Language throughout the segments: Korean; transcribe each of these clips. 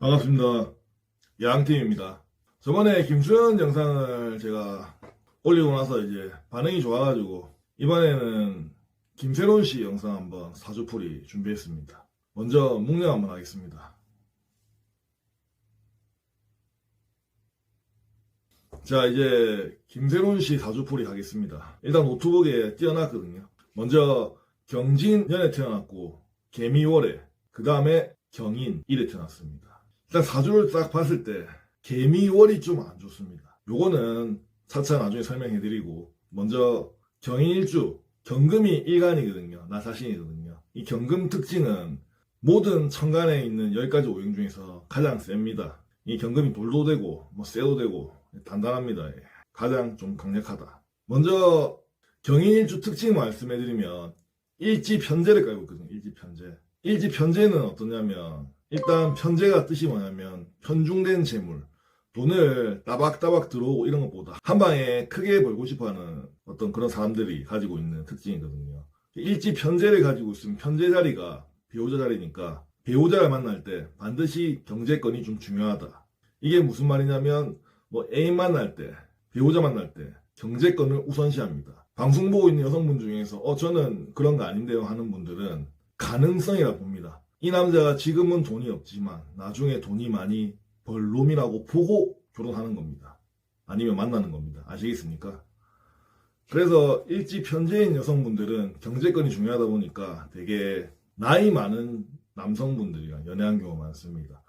반갑습니다. 양팀입니다. 저번에 김수현 영상을 제가 올리고 나서 이제 반응이 좋아가지고 이번에는 김세론 씨 영상 한번 사주풀이 준비했습니다. 먼저 묵념 한번 하겠습니다. 자 이제 김세론 씨 사주풀이 하겠습니다. 일단 노트북에 띄워놨거든요. 먼저 경진년에 태어났고 개미월에 그 다음에 경인 일에 태어났습니다. 일단 사주를 딱 봤을 때 개미월이 좀 안 좋습니다. 요거는 차차 나중에 설명해드리고 먼저 경인일주 경금이 일간이거든요. 나 자신이거든요. 이 경금 특징은 모든 천간에 있는 10가지 오행 중에서 가장 셉니다. 이 경금이 돌도 되고 뭐 쇠도 되고 단단합니다. 예. 가장 좀 강력하다. 먼저 경인일주 특징 말씀해드리면 일지 편제를 깔고 있거든요. 일지 편제. 일지 편제는 어떠냐면 일단 편제가 뜻이 뭐냐면 편중된 재물 돈을 따박따박 들어오고 이런 것보다 한 방에 크게 벌고 싶어하는 어떤 그런 사람들이 가지고 있는 특징이거든요. 일지 편제를 가지고 있으면 편제 자리가 배우자 자리니까 배우자를 만날 때 반드시 경제권이 좀 중요하다. 이게 무슨 말이냐면 뭐 애인 만날 때 배우자 만날 때 경제권을 우선시합니다. 방송 보고 있는 여성분 중에서 어 저는 그런 거 아닌데요 하는 분들은 가능성이라 봅니다. 이 남자가 지금은 돈이 없지만 나중에 돈이 많이 벌 놈이라고 보고 결혼하는 겁니다. 아니면 만나는 겁니다. 아시겠습니까? 그래서 일찍 편제인 여성분들은 경제권이 중요하다 보니까 되게 나이 많은 남성분들이랑 연애한 경우가 많습니다.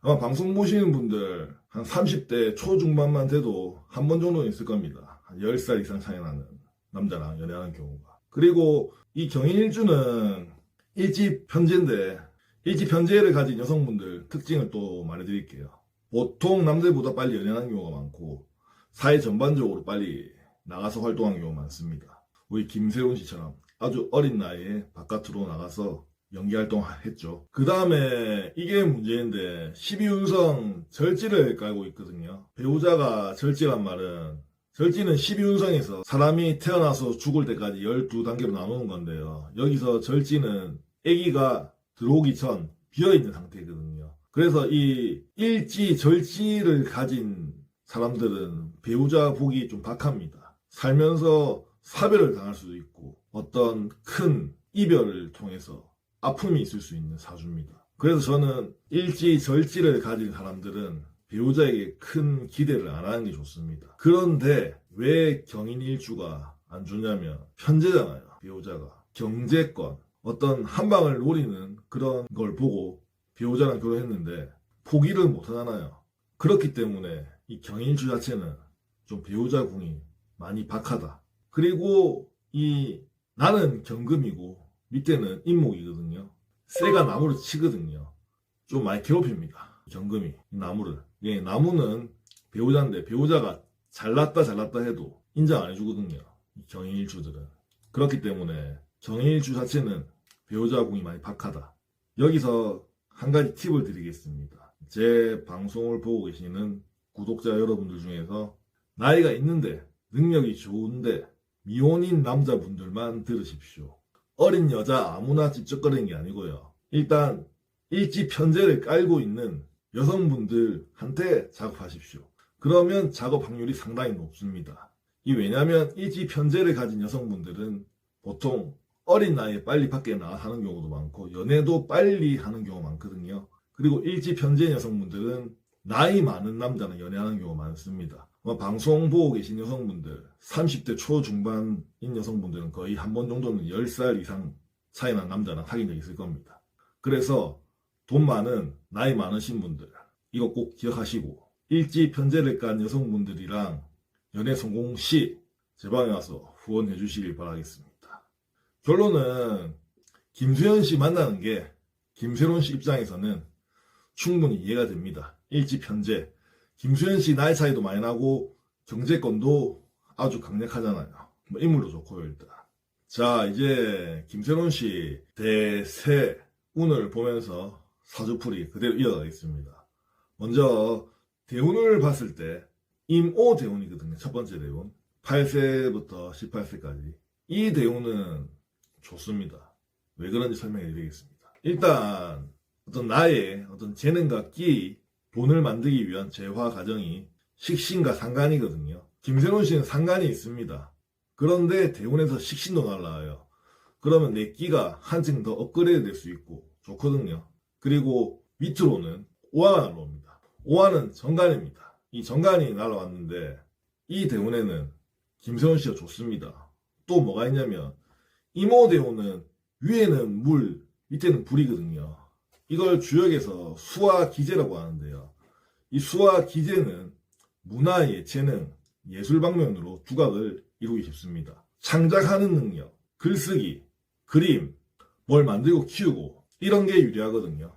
아마 방송 보시는 분들 한 30대 초중반만 돼도 한 번 정도는 있을 겁니다. 한 10살 이상 차이 나는 남자랑 연애하는 경우가. 그리고 이 경인 일주는 일집 편제인데 일집 편제를 가진 여성분들 특징을 또 말해드릴게요. 보통 남들보다 빨리 연애하는 경우가 많고 사회 전반적으로 빨리 나가서 활동하는 경우가 많습니다. 우리 김세훈 씨처럼 아주 어린 나이에 바깥으로 나가서 연기 활동했죠. 그 다음에 이게 문제인데 12운성 절지를 깔고 있거든요. 배우자가 절지란 말은 절지는 12운성에서 사람이 태어나서 죽을 때까지 12단계로 나누는 건데요. 여기서 절지는 아기가 들어오기 전 비어있는 상태거든요. 그래서 이 일지, 절지를 가진 사람들은 배우자 보기 좀 박합니다. 살면서 사별을 당할 수도 있고 어떤 큰 이별을 통해서 아픔이 있을 수 있는 사주입니다. 그래서 저는 일지, 절지를 가진 사람들은 배우자에게 큰 기대를 안 하는 게 좋습니다. 그런데 왜 경인 일주가 안 좋냐면 편제잖아요. 배우자가 경제권 어떤 한 방을 노리는 그런 걸 보고 배우자랑 결혼했는데 포기를 못 하잖아요. 그렇기 때문에 이 경인일주 자체는 좀 배우자 궁이 많이 박하다. 그리고 이 나는 경금이고 밑에는 인목이거든요. 쇠가 나무를 치거든요. 좀 많이 괴롭힙니다. 경금이 이 나무를. 예, 나무는 배우자인데 배우자가 잘났다 잘났다 해도 인정 안 해주거든요. 이 경인일주들은. 그렇기 때문에 경인일주 자체는 배우자 궁이 많이 박하다. 여기서 한 가지 팁을 드리겠습니다. 제 방송을 보고 계시는 구독자 여러분들 중에서 나이가 있는데 능력이 좋은데 미혼인 남자분들만 들으십시오. 어린 여자 아무나 찝쩍거리는 게 아니고요. 일단 일지 편제를 깔고 있는 여성분들한테 작업하십시오. 그러면 작업 확률이 상당히 높습니다. 이 왜냐하면 일지 편제를 가진 여성분들은 보통 어린 나이에 빨리 밖에 나가 사는 경우도 많고 연애도 빨리 하는 경우가 많거든요. 그리고 일지 편제인 여성분들은 나이 많은 남자는 연애하는 경우가 많습니다. 뭐 방송 보고 계신 여성분들 30대 초중반인 여성분들은 거의 한 번 정도는 10살 이상 차이 난 남자랑 사귄 적 있을 겁니다. 그래서 돈 많은 나이 많으신 분들 이거 꼭 기억하시고 일지 편제를 깐 여성분들이랑 연애 성공 시 제 방에 와서 후원해 주시길 바라겠습니다. 결론은 김수현 씨 만나는 게 김세론 씨 입장에서는 충분히 이해가 됩니다. 일지 편제. 김수현 씨 나이 차이도 많이 나고 경제권도 아주 강력하잖아요. 뭐 인물도 좋고요 일단. 자 이제 김세론 씨 대세 운을 보면서 사주풀이 그대로 이어가겠습니다. 먼저 대운을 봤을 때 임오 대운이거든요. 첫 번째 대운. 8세부터 18세까지. 이 대운은 좋습니다. 왜 그런지 설명해 드리겠습니다. 일단 어떤 나의 어떤 재능과 끼, 돈을 만들기 위한 재화 과정이 식신과 상관이거든요. 김세론 씨는 상관이 있습니다. 그런데 대운에서 식신도 날라와요. 그러면 내 끼가 한층 더 업그레이드 될 수 있고 좋거든요. 그리고 밑으로는 오화가 날라옵니다. 오화는 정관입니다. 이 정관이 날아왔는데 이 대운에는 김세훈 씨가 좋습니다. 또 뭐가 있냐면 이모 대운은 위에는 물, 밑에는 불이거든요. 이걸 주역에서 수화 기재라고 하는데요. 이 수화 기재는 문화의 재능, 예술 방면으로 두각을 이루기 쉽습니다. 창작하는 능력, 글쓰기, 그림, 뭘 만들고 키우고 이런 게 유리하거든요.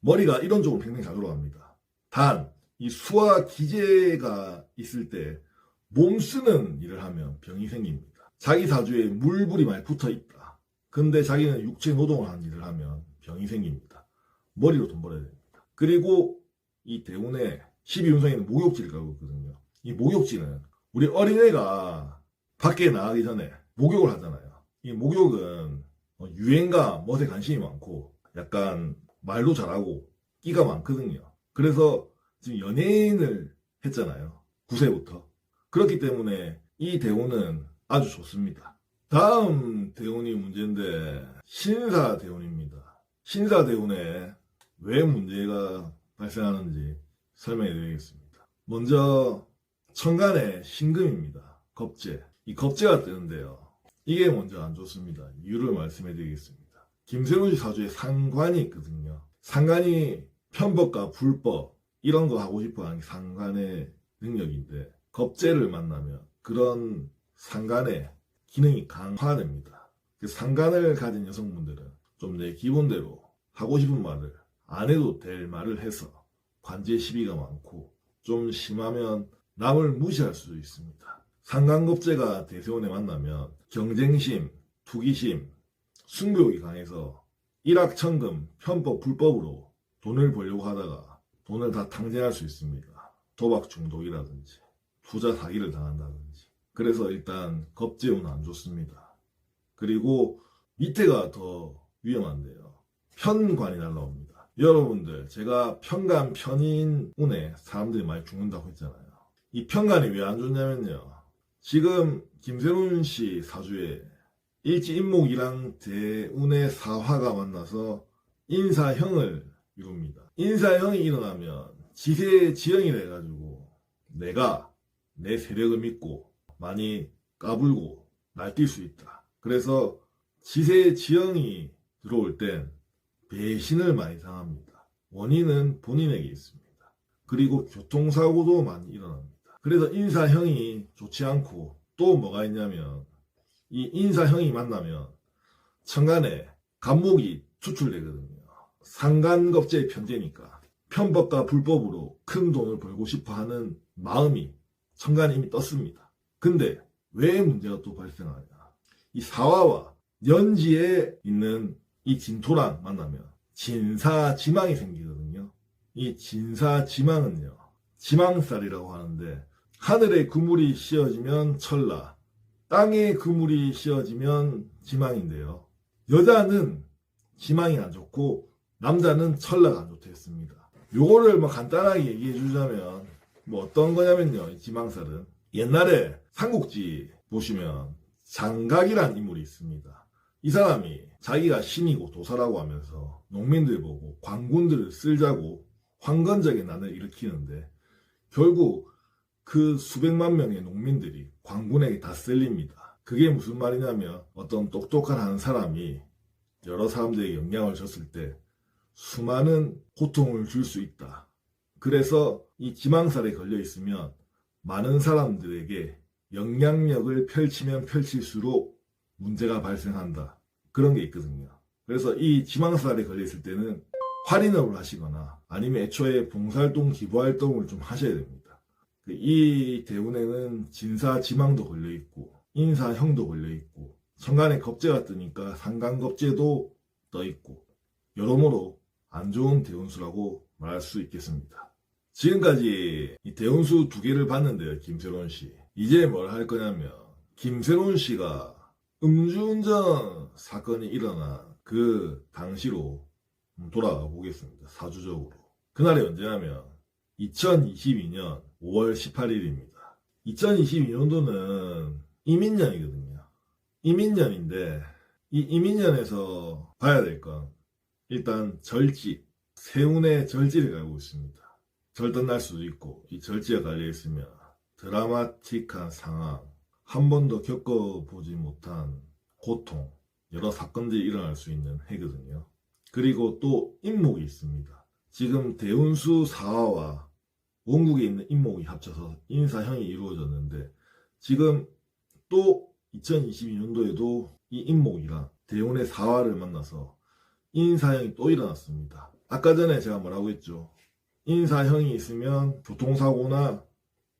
머리가 이런 쪽으로 굉장히 잘 돌아갑니다. 단, 이 수화 기재가 있을 때 몸 쓰는 일을 하면 병이 생깁니다. 자기 사주에 물불이 많이 붙어 있다. 근데 자기는 육체 노동을 하는 일을 하면 병이 생깁니다. 머리로 돈 벌어야 됩니다. 그리고 이 대운에 12운성에는 목욕지를 가고 있거든요. 이 목욕지는 우리 어린애가 밖에 나가기 전에 목욕을 하잖아요. 이 목욕은 어, 유행과 멋에 관심이 많고 약간 말도 잘하고 끼가 많거든요. 그래서 지금 연예인을 했잖아요. 9세부터. 그렇기 때문에 이 대운은 아주 좋습니다. 다음 대운이 문제인데 신사 대운입니다. 신사 대운에 왜 문제가 발생하는지 설명해 드리겠습니다. 먼저 천간의 신금입니다. 겁재. 이 겁재가 뜨는데요. 이게 먼저 안 좋습니다. 이유를 말씀해 드리겠습니다. 김세훈 씨 사주에 상관이 있거든요. 상관이 편법과 불법 이런 거 하고 싶어 하는 게 상관의 능력인데 겁재를 만나면 그런 상관의 기능이 강화됩니다. 그 상관을 가진 여성분들은 좀 내 기본대로 하고 싶은 말을 안 해도 될 말을 해서 관제 시비가 많고 좀 심하면 남을 무시할 수도 있습니다. 상관겁제가 대세원에 만나면 경쟁심, 투기심, 승부욕이 강해서 일확천금, 편법, 불법으로 돈을 벌려고 하다가 돈을 다 탕진할 수 있습니다. 도박 중독이라든지 투자 사기를 당한다든지 그래서 일단 겁제운은 안 좋습니다. 그리고 밑에가 더 위험한데요. 편관이 날라옵니다. 여러분들 제가 편관 편인 운에 사람들이 많이 죽는다고 했잖아요. 이 편관이 왜 안 좋냐면요. 지금 김세론 씨 사주에 일지 인목이랑 대운의 사화가 만나서 인사형을 이룹니다. 인사형이 일어나면 지세 지형이라 해가지고 내가 내 세력을 믿고 많이 까불고 날뛸 수 있다. 그래서 지세 지형이 들어올 땐 배신을 많이 당합니다. 원인은 본인에게 있습니다. 그리고 교통사고도 많이 일어납니다. 그래서 인사형이 좋지 않고 또 뭐가 있냐면 이 인사형이 만나면 천간에 간목이 추출되거든요. 상간겁제의 편제니까 편법과 불법으로 큰 돈을 벌고 싶어 하는 마음이 천간에 이미 떴습니다. 근데 왜 문제가 또 발생하냐? 이 사화와 연지에 있는 이 진토랑 만나면 진사지망이 생기거든요. 이 진사지망은요. 지망살이라고 하는데 하늘에 그물이 씌어지면 철라, 땅에 그물이 씌어지면 지망인데요. 여자는 지망이 안 좋고 남자는 철라가 안 좋다 했습니다. 요거를 뭐 간단하게 얘기해 주자면 뭐 어떤 거냐면요. 이 지망살은 옛날에 삼국지 보시면 장각이란 인물이 있습니다. 이 사람이 자기가 신이고 도사라고 하면서 농민들 보고 관군들을 쓸자고 황건적인 난을 일으키는데 결국 그 수백만 명의 농민들이 관군에게 다 쓸립니다. 그게 무슨 말이냐면 어떤 똑똑한 한 사람이 여러 사람들에게 영향을 줬을 때 수많은 고통을 줄 수 있다. 그래서 이 지망살에 걸려 있으면 많은 사람들에게 영향력을 펼치면 펼칠수록 문제가 발생한다. 그런 게 있거든요. 그래서 이 지망살에 걸려 있을 때는 할인업을 하시거나 아니면 애초에 봉사활동, 기부활동을 좀 하셔야 됩니다. 그이 대운에는 진사 지망도 걸려 있고 인사형도 걸려 있고 천간에 겁재가 뜨니까 상간겁재도 떠 있고 여러모로 안 좋은 대운수라고 말할 수 있겠습니다. 지금까지 이 대운수 두 개를 봤는데요, 김세론 씨. 이제 뭘 할 거냐면 김세론 씨가 음주운전 사건이 일어난 그 당시로 돌아가 보겠습니다. 사주적으로. 그날이 언제냐면 2022년 5월 18일입니다. 2022년도는 이민년이거든요. 이민년인데 이 이민년에서 봐야 될 건 일단 절지, 세운의 절지를 가고 있습니다. 절던 날 수도 있고 이 절지가 달려 있으면 드라마틱한 상황, 한 번도 겪어보지 못한 고통, 여러 사건들이 일어날 수 있는 해거든요. 그리고 또 인목이 있습니다. 지금 대운수 사화와 원국에 있는 인목이 합쳐서 인사형이 이루어졌는데 지금 또 2022년도에도 이 인목이랑 대운의 사화를 만나서 인사형이 또 일어났습니다. 아까 전에 제가 뭐라고 했죠? 인사형이 있으면 교통사고나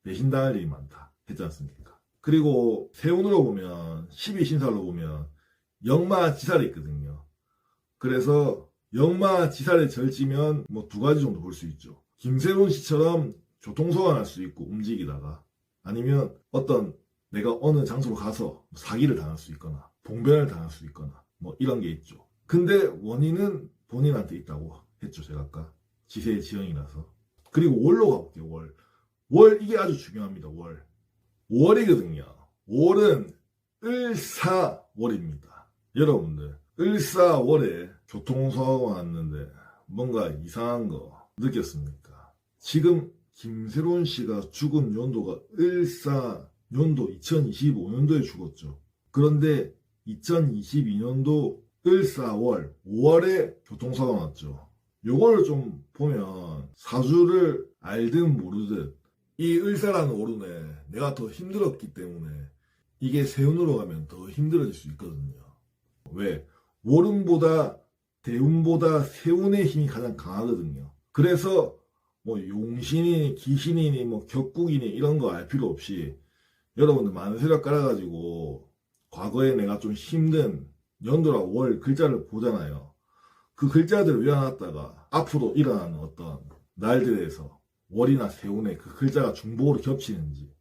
배신당할 일이 많다 했지 않습니까? 그리고 세운으로 보면 12신사로 보면 영마지살이 있거든요. 그래서 영마지살에 절지면 뭐 두 가지 정도 볼 수 있죠. 김세론 씨처럼 날수 있고 움직이다가 아니면 어떤 내가 어느 장소로 가서 사기를 당할 수 있거나 봉변을 당할 수 있거나 뭐 이런 게 있죠. 근데 원인은 본인한테 있다고 했죠. 제가 아까 지세의 지형이라서. 그리고 월로 가볼게요. 월. 월 이게 아주 중요합니다. 월. 5월이거든요. 5월은 을사월입니다. 여러분들 을사월에 교통사고가 났는데 뭔가 이상한 거 느꼈습니까? 지금 김세론 씨가 죽은 연도가 을사 연도 2025년도에 죽었죠. 그런데 2022년도 을사월 5월에 교통사고가 났죠. 요거를 좀 보면 사주를 알든 모르든 이 을사라는 오름에 내가 더 힘들었기 때문에 이게 세운으로 가면 더 힘들어질 수 있거든요. 왜? 월운보다 대운보다 세운의 힘이 가장 강하거든요. 그래서 뭐 용신이니 기신이니 뭐 격국이니 이런 거 알 필요 없이 여러분들 만세력 깔아가지고 과거에 내가 좀 힘든 연도라 월 글자를 보잖아요. 그 글자들을 외워놨다가 앞으로 일어나는 어떤 날들에서 월이나 세운에 그 글자가 중복으로 겹치는지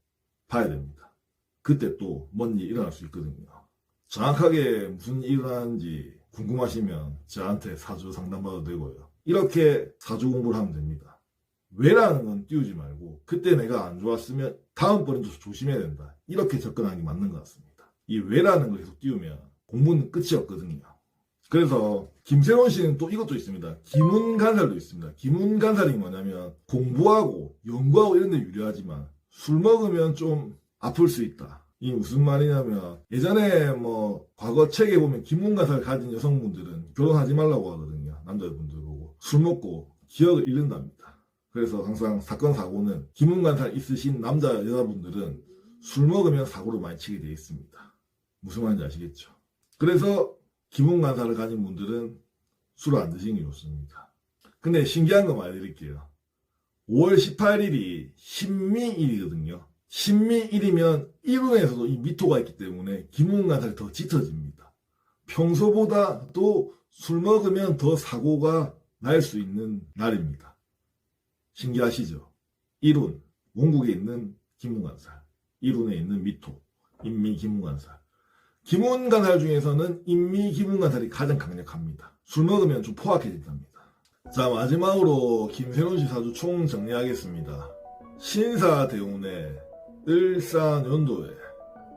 봐야 됩니다. 그때 또 뭔 일이 일어날 수 있거든요. 정확하게 무슨 일이 일어나는지 궁금하시면 저한테 사주 상담받아도 되고요. 이렇게 사주 공부를 하면 됩니다. 왜라는 건 띄우지 말고 그때 내가 안 좋았으면 다음번엔 좀 조심해야 된다. 이렇게 접근하는 게 맞는 것 같습니다. 이 왜라는 걸 계속 띄우면 공부는 끝이 없거든요. 그래서 김세원 씨는 또 이것도 있습니다. 기문간살도 있습니다. 기문간살이 뭐냐면 공부하고 연구하고 이런 데 유리하지만 술 먹으면 좀 아플 수 있다. 이 무슨 말이냐면 예전에 뭐 과거 책에 보면 기문간살 가진 여성분들은 결혼하지 말라고 하거든요. 남자분들 보고 술 먹고 기억을 잃는답니다. 그래서 항상 사건 사고는 기문간살 있으신 남자 여자분들은 술 먹으면 사고를 많이 치게 되어 있습니다. 무슨 말인지 아시겠죠? 그래서 기문간살을 가진 분들은 술을 안 드시는 게 좋습니다. 근데 신기한 거 말해드릴게요. 5월 18일이 신미일이거든요. 신미일이면 일운에서도 이 미토가 있기 때문에 기문간살이 더 짙어집니다. 평소보다 또 술 먹으면 더 사고가 날 수 있는 날입니다. 신기하시죠? 일운, 원국에 있는 기문간살, 일운에 있는 미토, 인미 기문간살. 기문 간살 중에서는 인미 기문 간살이 가장 강력합니다. 술 먹으면 좀 포악해진답니다. 자 마지막으로 김세론 씨 사주 총 정리하겠습니다. 신사 대운에 을사년도에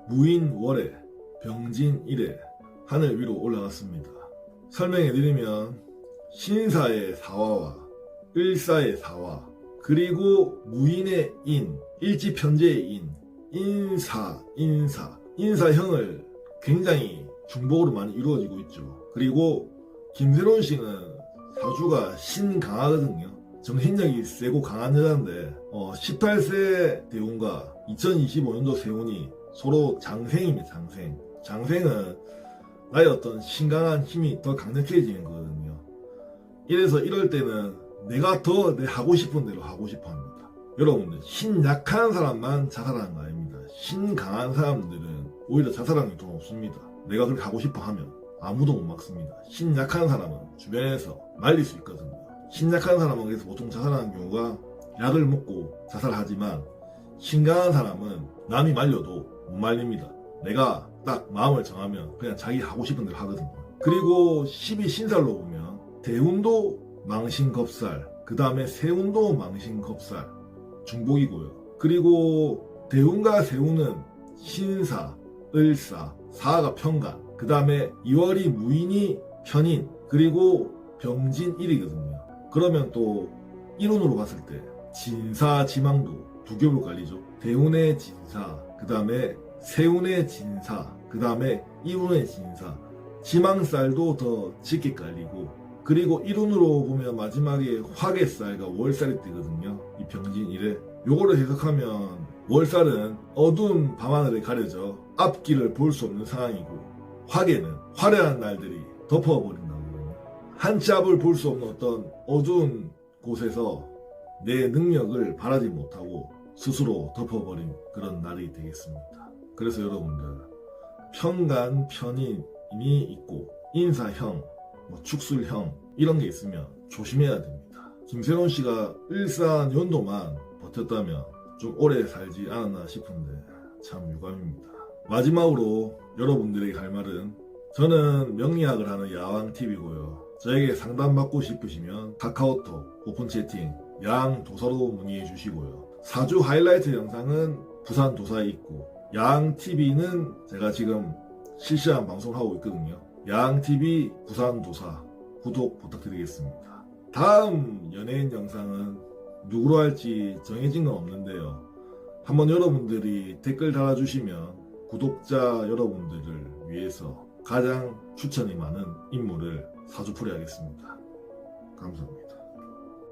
무인월에 병진일에 하늘 위로 올라갔습니다. 설명해드리면 신사의 사화와 을사의 사화 그리고 무인의 인 일지편제의 인 인사 인사 인사형을 굉장히 중복으로 많이 이루어지고 있죠. 그리고 김세론 씨는 사주가 신강하거든요. 정신력이 세고 강한 여자인데 어, 18세 대운과 2025년도 세운이 서로 장생입니다. 장생. 장생은 나의 어떤 신강한 힘이 더 강력해지는 거거든요. 이래서 이럴 때는 내가 더 내 하고 싶은 대로 하고 싶어 합니다. 여러분들 신 약한 사람만 자살하는 거 아닙니다. 신 강한 사람들은 오히려 자살하는 게 더 없습니다. 내가 그렇게 하고 싶어 하면 아무도 못 막습니다. 신 약한 사람은 주변에서 말릴 수 있거든요. 신 약한 사람은 그래서 보통 자살하는 경우가 약을 먹고 자살하지만 신 강한 사람은 남이 말려도 못 말립니다. 내가 딱 마음을 정하면 그냥 자기 하고 싶은 대로 하거든요. 그리고 12 신살로 보면 대운도 망신겁살, 그 다음에 세운도 망신겁살, 중복이고요. 그리고 대운과 세운은 신사, 을사, 사가 편간, 그 다음에 2월이 무인이 편인, 그리고 병진일이거든요. 그러면 또 이론으로 봤을 때 진사, 지망도 두 겹으로 갈리죠. 대운의 진사, 그 다음에 세운의 진사, 그 다음에 이운의 진사, 지망살도 더 짙게 깔리고 그리고 이론으로 보면 마지막에 화개살과 월살이 뜨거든요. 이 병진일에 요거를 해석하면 월살은 어두운 밤하늘에 가려져 앞길을 볼 수 없는 상황이고 화개는 화려한 날들이 덮어버린다거든요. 한치 앞을 볼 수 없는 어떤 어두운 곳에서 내 능력을 바라지 못하고 스스로 덮어버린 그런 날이 되겠습니다. 그래서 여러분들 편간 편인이 있고 인사형, 뭐 축술형 이런 게 있으면 조심해야 됩니다. 김세론 씨가 일산 연도만 버텼다면 좀 오래 살지 않았나 싶은데 참 유감입니다. 마지막으로 여러분들에게 할 말은 저는 명리학을 하는 야왕TV고요. 저에게 상담받고 싶으시면 카카오톡, 오픈 채팅, 양 도서로 문의해 주시고요. 사주 하이라이트 영상은 부산 도사에 있고 양TV는 제가 지금 실시간 방송을 하고 있거든요. 양TV 부산 도사 구독 부탁드리겠습니다. 다음 연예인 영상은 누구로 할지 정해진 건 없는데요. 한번 여러분들이 댓글 달아주시면 구독자 여러분들을 위해서 가장 추천이 많은 인물을 사주풀이 하겠습니다. 감사합니다.